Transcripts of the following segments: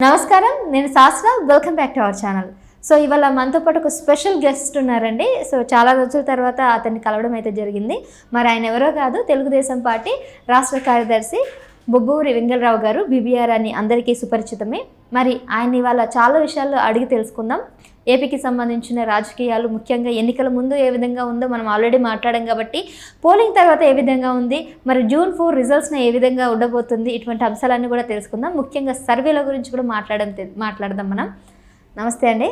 నమస్కారం నేను Shastra welcome back to our channel so ఇవాళ మనతో పాటు ఒక స్పెషల్ గెస్ట్ ఉన్నారండి. సో చాలా రోజుల తర్వాత అతన్ని కలవడం అయితే జరిగింది. మరి ఆయన ఎవరో కాదు తెలుగుదేశం పార్టీ రాష్ట్ర కార్యదర్శి బొబ్బూరి వెంగళరావు గారు బీబీఆర్ అని అందరికీ సుపరిచితమే. మరి ఆయన ఇవాళ చాలా విషయాలు అడిగి తెలుసుకుందాం. ఏపీకి సంబంధించిన రాజకీయాలు ముఖ్యంగా ఎన్నికల ముందు ఏ విధంగా ఉందో మనం ఆల్రెడీ మాట్లాడాం కాబట్టి పోలింగ్ తర్వాత ఏ విధంగా ఉంది మరి జూన్ ఫోర్ రిజల్ట్స్ని ఏ విధంగా ఉండబోతుంది ఇటువంటి అంశాలన్నీ కూడా తెలుసుకుందాం. ముఖ్యంగా సర్వేల గురించి కూడా మాట్లాడడం మాట్లాడదాం మనం. నమస్తే అండి.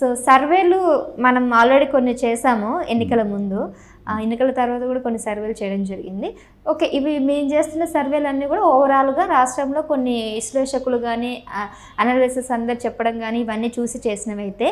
సో సర్వేలు మనం ఆల్రెడీ కొన్ని చేసాము ఎన్నికల ముందు. ఆ ఎన్నికల తర్వాత కూడా కొన్ని సర్వేలు చేయడం జరిగింది. ఓకే ఇవి మేము చేస్తున్న సర్వేలు అన్నీ కూడా ఓవరాల్గా రాష్ట్రంలో కొన్ని విశ్లేషకులు కానీ అనాలిసిస్ అందరు చెప్పడం కానీ ఇవన్నీ చూసి చేసినవైతే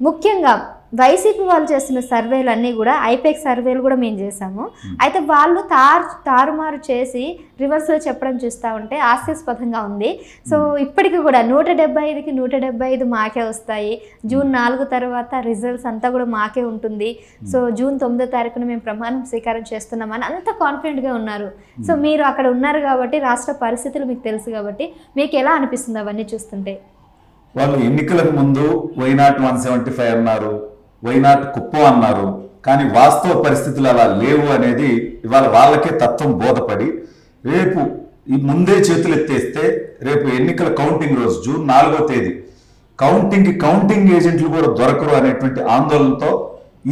ముఖ్యంగా వైసీపీ వాళ్ళు చేస్తున్న సర్వేలు అన్నీ కూడా ఐపెక్ సర్వేలు కూడా మేము చేసాము అయితే వాళ్ళు తారు తారుమారు చేసి రివర్స్లో చెప్పడం చూస్తూ ఉంటే హాస్యాస్పదంగా ఉంది. సో ఇప్పటికి కూడా నూట డెబ్బై ఐదుకి నూట డెబ్బై ఐదు మాకే వస్తాయి. జూన్ నాలుగు తర్వాత రిజల్ట్స్ అంతా కూడా మాకే ఉంటుంది. సో జూన్ తొమ్మిదో తారీఖున మేము ప్రమాణం స్వీకారం చేస్తున్నామని అంత కాన్ఫిడెంట్గా ఉన్నారు. సో మీరు అక్కడ ఉన్నారు కాబట్టి రాష్ట్ర పరిస్థితులు మీకు తెలుసు కాబట్టి మీకు ఎలా అనిపిస్తుంది అవన్నీ చూస్తుంటే? వాళ్ళు ఎన్నికలకు ముందు why not one seventy five అన్నారు వైనాట్ కుప్పం అన్నారు. కానీ వాస్తవ పరిస్థితులు అలా లేవు అనేది ఇవాళ వాళ్ళకే తత్వం బోధపడి రేపు ఈ ముందే చేతులు ఎత్తేస్తే రేపు ఎన్నికల కౌంటింగ్ రోజు జూన్ నాలుగో తేదీ. కౌంటింగ్ కౌంటింగ్ ఏజెంట్లు కూడా దొరకరు అనేటువంటి ఆందోళనతో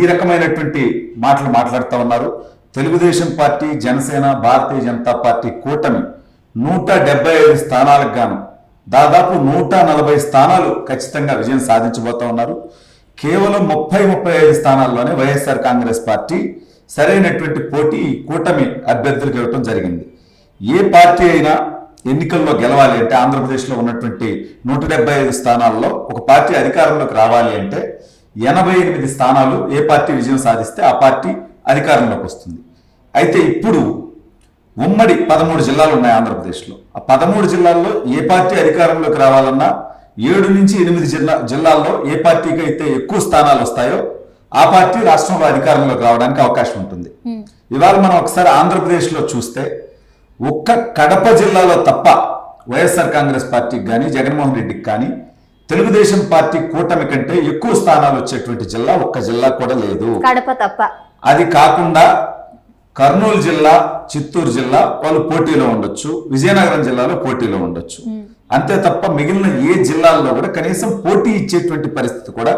ఈ రకమైనటువంటి మాటలు మాట్లాడుతూ ఉన్నారు. తెలుగుదేశం పార్టీ జనసేన భారతీయ జనతా పార్టీ కూటమి నూట డెబ్బై ఐదు స్థానాలకు గాను దాదాపు నూట నలభై స్థానాలు ఖచ్చితంగా విజయం సాధించబోతా ఉన్నారు. కేవలం ముప్పై ముప్పై ఐదు స్థానాల్లోనే వైఎస్ఆర్ కాంగ్రెస్ పార్టీ సరైనటువంటి పోటీ ఈ కూటమి అభ్యర్థులకు ఇవ్వటం జరిగింది. ఏ పార్టీ అయినా ఎన్నికల్లో గెలవాలి అంటే ఆంధ్రప్రదేశ్లో ఉన్నటువంటి నూట డెబ్బై ఐదు స్థానాల్లో ఒక పార్టీ అధికారంలోకి రావాలి అంటే ఎనభై ఎనిమిది స్థానాలు ఏ పార్టీ విజయం సాధిస్తే ఆ పార్టీ అధికారంలోకి వస్తుంది. అయితే ఇప్పుడు ఉమ్మడి పదమూడు జిల్లాలు ఉన్నాయి ఆంధ్రప్రదేశ్లో. ఆ పదమూడు జిల్లాల్లో ఏ పార్టీ అధికారంలోకి రావాలన్నా ఏడు నుంచి ఎనిమిది జిల్లా జిల్లాల్లో ఏ పార్టీకి అయితే ఎక్కువ స్థానాలు వస్తాయో ఆ పార్టీ రాష్ట్రంలో అధికారంలోకి రావడానికి అవకాశం ఉంటుంది. ఇవాళ మనం ఒకసారి ఆంధ్రప్రదేశ్లో చూస్తే ఒక్క కడప జిల్లాలో తప్ప వైఎస్ఆర్ కాంగ్రెస్ పార్టీకి కానీ జగన్మోహన్ రెడ్డికి కానీ తెలుగుదేశం పార్టీ కూటమి కంటే ఎక్కువ స్థానాలు వచ్చేటువంటి జిల్లా ఒక్క జిల్లా కూడా లేదు. కడప తప్ప. అది కాకుండా కర్నూలు జిల్లా చిత్తూరు జిల్లా వాళ్ళు పోటీలో ఉండొచ్చు. విజయనగరం జిల్లాలో పోటీలో ఉండొచ్చు. అంతే తప్ప మిగిలిన ఏ జిల్లాల్లో కూడా కనీసం పోటీ ఇచ్చేటువంటి పరిస్థితి కూడా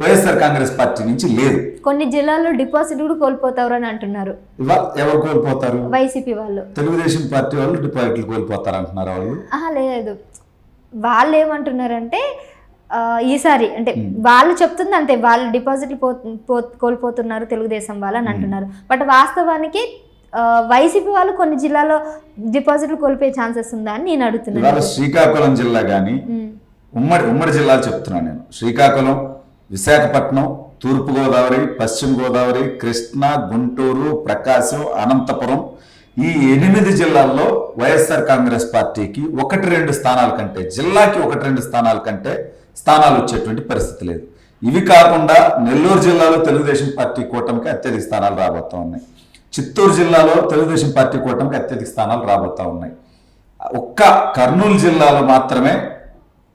వైఎస్ఆర్ కాంగ్రెస్ పార్టీ నుంచి లేదు. కొన్ని జిల్లాల్లో డిపాజిట్ కూడా కోల్పోతారు అని అంటున్నారు. ఎవరు కోల్పోతారు? వైసీపీ వాళ్ళు. తెలుగుదేశం పార్టీ వాళ్ళు డిపాజిట్లు కోల్పోతారు అంటున్నారు వాళ్ళు లేదు. వాళ్ళు ఏమంటున్నారంటే ఈసారి అంటే వాళ్ళు చెప్తుంది అంతే వాళ్ళు డిపాజిట్లు పో కోల్పోతున్నారు తెలుగుదేశం వాళ్ళు అని అంటున్నారు. బట్ వాస్తవానికి వైసీపీ వాళ్ళు కొన్ని జిల్లాలో డిపాజిట్లు కోల్పోయే ఛాన్సెస్ ఉందా అని నేను అడుగుతున్నాను. శ్రీకాకుళం జిల్లా కానీ ఉమ్, ఉమ్మడి ఉమ్మడి జిల్లాలు చెప్తున్నాను నేను. శ్రీకాకుళం విశాఖపట్నం తూర్పుగోదావరి పశ్చిమ గోదావరి కృష్ణా గుంటూరు ప్రకాశం అనంతపురం ఈ ఎనిమిది జిల్లాల్లో వైఎస్ఆర్ కాంగ్రెస్ పార్టీకి ఒకటి రెండు స్థానాల కంటే జిల్లాకి ఒకటి రెండు స్థానాల కంటే స్థానాలు వచ్చేటువంటి పరిస్థితి లేదు. ఇవి కాకుండా నెల్లూరు జిల్లాలో తెలుగుదేశం పార్టీ కూటమికి అత్యధిక స్థానాలు రాబోతా ఉన్నాయి. చిత్తూరు జిల్లాలో తెలుగుదేశం పార్టీ కూటమికి అత్యధిక స్థానాలు రాబోతా ఉన్నాయి. ఒక్క కర్నూలు జిల్లాలో మాత్రమే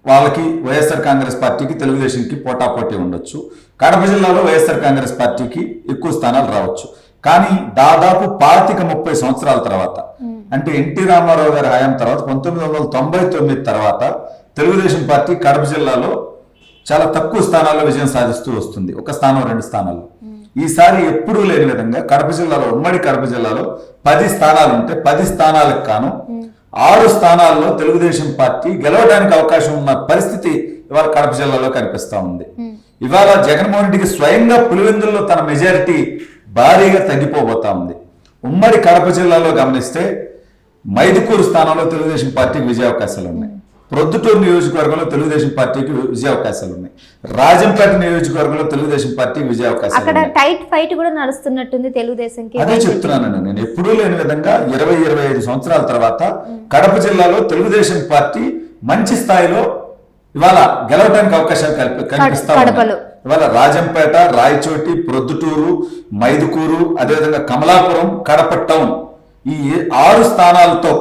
వాళ్ళకి వైఎస్ఆర్ కాంగ్రెస్ పార్టీకి తెలుగుదేశంకి పోటాపోటీ ఉండొచ్చు. కడప జిల్లాలో వైఎస్ఆర్ కాంగ్రెస్ పార్టీకి ఎక్కువ స్థానాలు రావచ్చు. కానీ దాదాపు పాతిక ముప్పై సంవత్సరాల తర్వాత అంటే ఎన్టీ రామారావు గారి హయాం తర్వాత పంతొమ్మిది వందల తొంభై తొమ్మిది తర్వాత తెలుగుదేశం పార్టీ కడప జిల్లాలో చాలా తక్కువ స్థానాల్లో విజయం సాధిస్తూ వస్తుంది. ఒక స్థానం రెండు స్థానాలు ఈసారి ఎప్పుడూ లేని విధంగా కడప జిల్లాలో ఉమ్మడి కడప జిల్లాలో పది స్థానాలు ఉంటే పది స్థానాలకు కాను ఆరు స్థానాల్లో తెలుగుదేశం పార్టీ గెలవడానికి అవకాశం ఉన్న పరిస్థితి ఇవాళ కడప జిల్లాలో కనిపిస్తా ఉంది. ఇవాళ జగన్మోహన్ రెడ్డికి స్వయంగా పులివెందుల్లో తన మెజారిటీ భారీగా తగ్గిపోబోతా ఉంది. ఉమ్మడి కడప జిల్లాలో గమనిస్తే మైదుకూరు స్థానంలో తెలుగుదేశం పార్టీకి విజయ అవకాశాలు ఉన్నాయి. ప్రొద్దుటూరు నియోజకవర్గంలో తెలుగుదేశం పార్టీకి విజయ అవకాశాలు ఉన్నాయి. రాజంపేట నియోజకవర్గంలో తెలుగుదేశం పార్టీకి విజయ అవకాశాలు అక్కడ టైట్ ఫైట్ కూడా నడుస్తున్నట్టుంది తెలుగుదేశంకి. అదే చెప్తున్నానండి నేను. ఎప్పుడూ లేని విధంగా ఇరవై ఇరవై ఐదు సంవత్సరాల తర్వాత కడప జిల్లాలో తెలుగుదేశం పార్టీ మంచి స్థాయిలో ఇవాళ గెలవడానికి అవకాశాలు కల్పి కనిపిస్తా. ఇవాళ రాజంపేట రాయచోటి ప్రొద్దుటూరు మైదుకూరు అదేవిధంగా కమలాపురం కడప టౌన్ ఈ ఆరు స్థానాలతో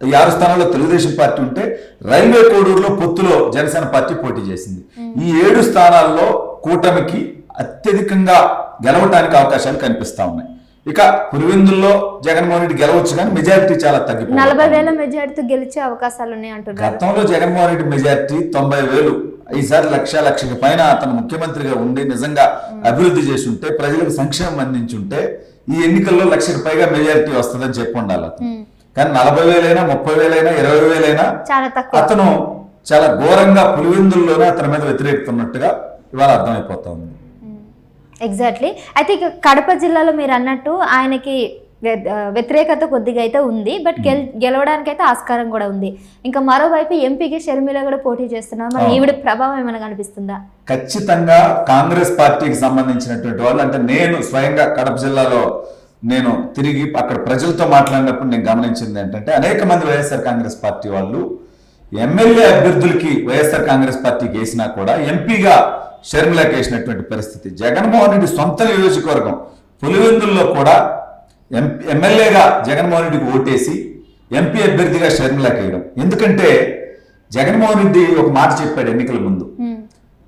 ఈ ఆరు స్థానాల్లో తెలుగుదేశం పార్టీ ఉంటే రైల్వే కోడూరులో పొత్తులో జనసేన పార్టీ పోటీ చేసింది. ఈ ఏడు స్థానాల్లో కూటమికి అత్యధికంగా గెలవటానికి అవకాశాలు కనిపిస్తా ఉన్నాయి. ఇక పులివెందుల్లో జగన్మోహన్ రెడ్డి గెలవచ్చు కానీ మెజారిటీ చాలా తగ్గిపోయింది నలభై వేల మెజార్టీతో గెలిచే అవకాశాలు ఉన్నాయి అంటున్నారు. గతంలో జగన్మోహన్ రెడ్డి మెజారిటీ తొంభై వేలు. ఈసారి లక్ష లక్షకి పైన అతను ముఖ్యమంత్రిగా ఉండి నిజంగా అభివృద్ధి చేసి ఉంటే ప్రజలకు సంక్షేమం అందించుంటే ఈ ఎన్నికల్లో లక్షకి పైగా మెజారిటీ వస్తుందని చెప్పి ఉండాలి అతను. కానీ నలభై వేలైనా ముప్పై వేలైనా ఇరవై వేలైనా చాలా తక్కువ. అతను చాలా ఘోరంగా పులివెందుల్లోనే అతని మీద వ్యతిరేకుతున్నట్టుగా ఇవాళ అర్థమైపోతా ఉంది. ఎగ్జాక్ట్లీ అయితే ఇక కడప జిల్లాలో మీరు అన్నట్టు ఆయనకి వ్యతిరేకత కొద్దిగా అయితే ఉంది బట్ గెల్ గెలవడానికి అయితే ఆస్కారం కూడా ఉంది. ఇంకా మరోవైపు ఎంపీకి షర్మిల కూడా పోటీ చేస్తున్నారు మరి అవును. ఈవిడ ప్రభావం ఏమైనా కనిపిస్తుందా? ఖచ్చితంగా కాంగ్రెస్ పార్టీకి సంబంధించినటువంటి వాళ్ళు అంటే నేను స్వయంగా కడప జిల్లాలో నేను తిరిగి అక్కడ ప్రజలతో మాట్లాడినప్పుడు నేను గమనించింది ఏంటంటే అనేక మంది వైఎస్ఆర్ కాంగ్రెస్ పార్టీ వాళ్ళు ఎమ్మెల్యే అభ్యర్థులకి వైఎస్ఆర్ కాంగ్రెస్ పార్టీకి వేసినా కూడా ఎంపీగా షర్మిలకి వేసినటువంటి పరిస్థితి. జగన్మోహన్ రెడ్డి సొంత నియోజకవర్గం. పులివెందుల్లో కూడా ఎం- ఎమ్మెల్యేగా జగన్మోహన్ రెడ్డికి ఓటేసి ఎంపీ అభ్యర్థిగా షర్మిలకి వేయడం. ఎందుకంటే జగన్మోహన్ రెడ్డి ఒక మాట చెప్పాడు ఎన్నికల ముందు.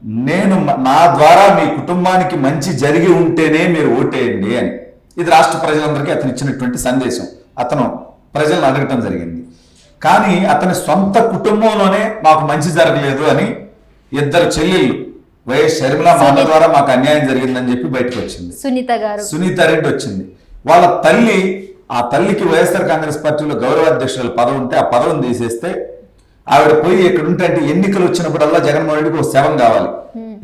నేను నా ద్వారా మీ కుటుంబానికి మంచి జరిగి ఉంటేనే మీరు ఓటేయండి అని. ఇది రాష్ట్ర ప్రజలందరికీ అతను ఇచ్చినటువంటి సందేశం. అతను ప్రజలను అడగటం జరిగింది. కానీ అతని సొంత కుటుంబంలోనే మాకు మంచి జరగలేదు అని ఇద్దరు చెల్లెళ్ళు వైఎస్ షర్మిల మా అన్న ద్వారా మాకు అన్యాయం జరిగిందని చెప్పి బయటకు వచ్చింది. సునీత గారు. సునీత రెడ్డి వచ్చింది. వాళ్ళ తల్లి ఆ తల్లికి వైఎస్ఆర్ కాంగ్రెస్ పార్టీలో గౌరవాధ్యక్షుల పదవి ఉంటే ఆ పదవిని తీసేస్తే ఆవిడ పోయి ఇక్కడ ఉంటే అంటే ఎన్నికలు వచ్చినప్పుడల్లా జగన్మోహన్ రెడ్డికి ఒక శవం కావాలి.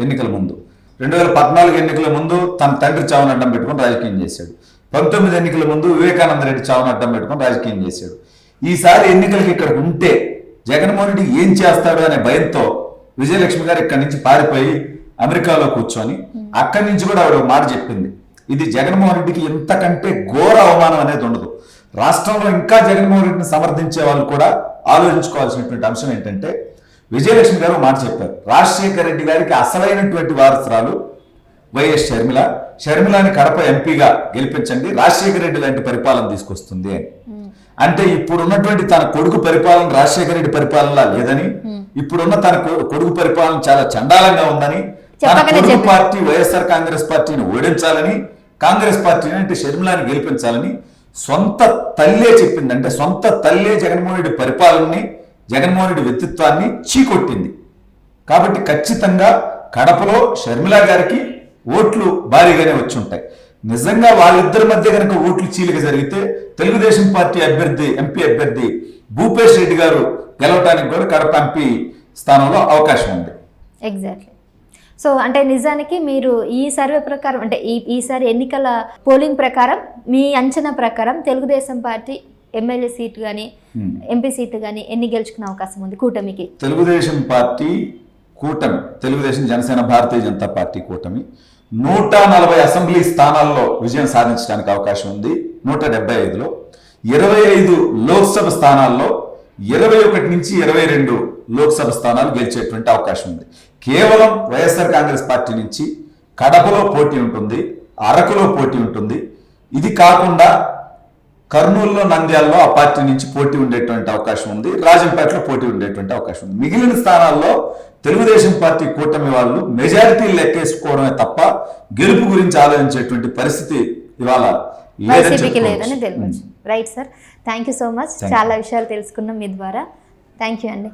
ఎన్నికల ముందు. రెండు వేల పద్నాలుగు ఎన్నికల ముందు తన తండ్రి చావును అడ్డం పెట్టుకొని రాజకీయం చేశాడు. పంతొమ్మిది ఎన్నికల ముందు వివేకానంద రెడ్డి చావును అడ్డం పెట్టుకొని రాజకీయం చేశాడు. ఈసారి ఎన్నికలకి ఇక్కడ ఉంటే జగన్మోహన్ రెడ్డి ఏం చేస్తాడు అనే భయంతో విజయలక్ష్మి గారు ఇక్కడి నుంచి పారిపోయి అమెరికాలో కూర్చొని అక్కడి నుంచి కూడా ఆవిడ మాట చెప్పింది. ఇది జగన్మోహన్ రెడ్డికి ఇంతకంటే ఘోర అవమానం అనేది ఉండదు. రాష్ట్రంలో ఇంకా జగన్మోహన్ రెడ్డిని సమర్థించే వాళ్ళు కూడా ఆలోచించుకోవాల్సినటువంటి అంశం ఏంటంటే విజయలక్ష్మి గారు మాట చెప్పారు. రాజశేఖర రెడ్డి గారికి అసలైనటువంటి వారసురాలు వైఎస్ షర్మిల. షర్మిలాని కడప ఎంపీగా గెలిపించండి. రాజశేఖర రెడ్డి లాంటి పరిపాలన తీసుకొస్తుంది అని. అంటే ఇప్పుడు ఉన్నటువంటి తన కొడుకు పరిపాలన రాజశేఖర రెడ్డి పరిపాలనలా లేదని ఇప్పుడున్న తన కొడుకు పరిపాలన చాలా చండాలంగా ఉందని తన కొడుకు. పార్టీ వైఎస్ఆర్ కాంగ్రెస్ పార్టీని ఓడించాలని కాంగ్రెస్ పార్టీని అంటే షర్మిలాని గెలిపించాలని సొంత తల్లే చెప్పింది అంటే సొంత తల్లే జగన్మోహన్ రెడ్డి పరిపాలనని జగన్మోహన్ రెడ్డి వ్యక్తిత్వాన్ని చీకొట్టింది. కాబట్టి ఖచ్చితంగా కడపలో షర్మిల గారికి ఓట్లు భారీగానే వచ్చి ఉంటాయి నిజంగా వాళ్ళిద్దరి మధ్య కనుక ఓట్లు చీలిక జరిగితే తెలుగుదేశం పార్టీ అభ్యర్థి ఎంపీ అభ్యర్థి భూపేష్ రెడ్డి గారు గెలవడానికి కూడా కడప ఎంపీ స్థానంలో అవకాశం ఉంది. ఎగ్జాక్ట్లీ సో అంటే నిజానికి మీరు ఈ సర్వే ప్రకారం అంటే ఈ ఈసారి ఎన్నికల పోలింగ్ ప్రకారం మీ అంచనా ప్రకారం తెలుగుదేశం పార్టీ ఎమ్మెల్యే సీట్ కానీ Hmm. ఎంపీ సీట్ కానీ ఎన్ని గెలుచుకునే అవకాశం ఉంది? కూటమికి. తెలుగుదేశం పార్టీ కూటమి. తెలుగుదేశం జనసేన భారతీయ జనతా పార్టీ కూటమి. నూట నలభై అసెంబ్లీ స్థానాల్లో విజయం సాధించడానికి అవకాశం ఉంది. నూట డెబ్బై ఐదులో. ఇరవై ఐదు లోక్సభ స్థానాల్లో ఇరవై ఒకటి నుంచి ఇరవై రెండు లోక్సభ స్థానాలు గెలిచేటువంటి అవకాశం ఉంది. కేవలం వైఎస్ఆర్ కాంగ్రెస్ పార్టీ నుంచి కడపలో పోటీ ఉంటుంది అరకులో పోటీ ఉంటుంది. ఇది కాకుండా కర్నూలులో నంద్యాలలో ఆ పార్టీ నుంచి పోటీ ఉండేటువంటి అవకాశం ఉంది. రాజంపేటలో పోటీ ఉండేటువంటి అవకాశం ఉంది. మిగిలిన స్థానాల్లో తెలుగుదేశం పార్టీ కూటమి వాళ్ళు మెజారిటీ లెక్కేసుకోవడమే తప్ప గెలుపు గురించి ఆలోచించేటువంటి పరిస్థితి ఇవాళ లేదని right sir thank you so much. చాలా విషయాలు తెలుసుకున్నాం మీ ద్వారా. థ్యాంక్ యూ అండి.